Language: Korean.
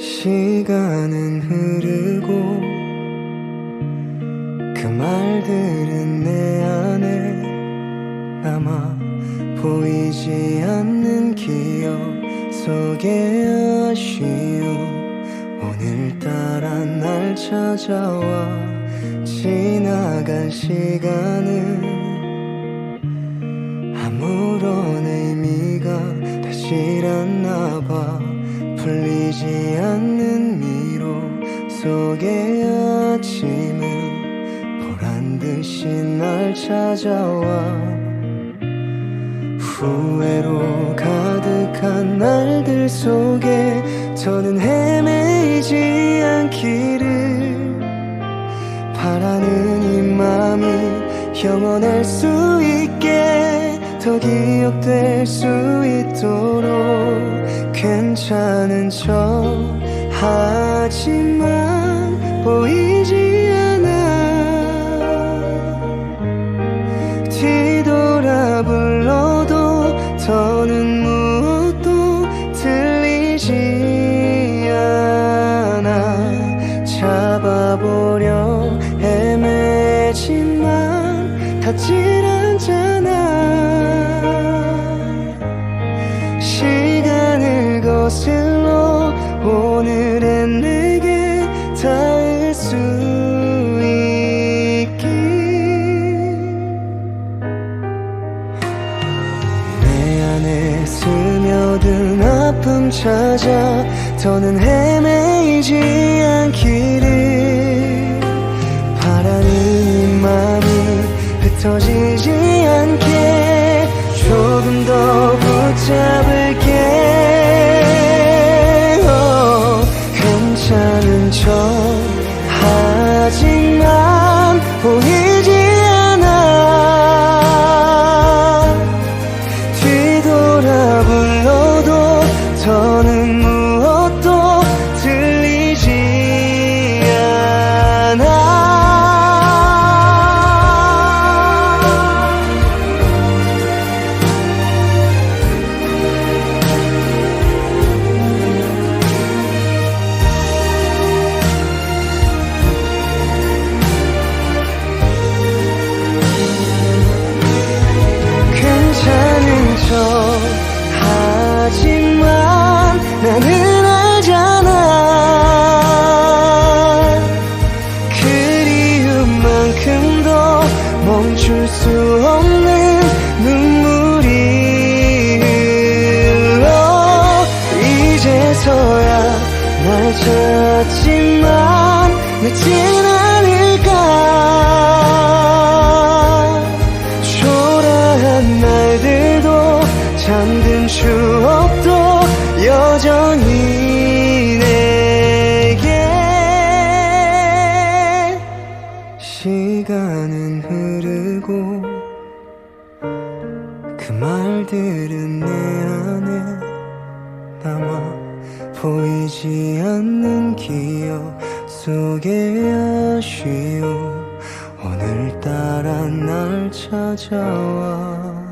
시간은 흐르고 그 말들은 내 안에 남아 보이지 않는 기억 속에 아쉬움. 오늘따라 날 찾아와 지나간 시간은 아무런 의미가 되질 않나 봐 풀리지 않는 미로 속의 아침은 보란 듯이 날 찾아와. 후회로 가득한 날들 속에 더는 헤매이지 않기를 바라는 이 맘이 영원할 수 있게 더 기억될 수 있도록 괜찮은 척 하지만 보이지 않아. 뒤돌아 불러도 더는 무엇도 들리지 않아. 잡아보려 헤매지만 않 거슬러 오늘의 내게 닿을 수 있길 내 안에 스며든 아픔 찾아 더는 헤매이지 않기를. 바라는 이 맘이 흩어지 수 없는 눈물이 흘러 이제서야 날 찾지만 늦진 않 말들은 내 안에 남아 보이지 않는 기억 속의 아쉬움 오늘따라 날 찾아와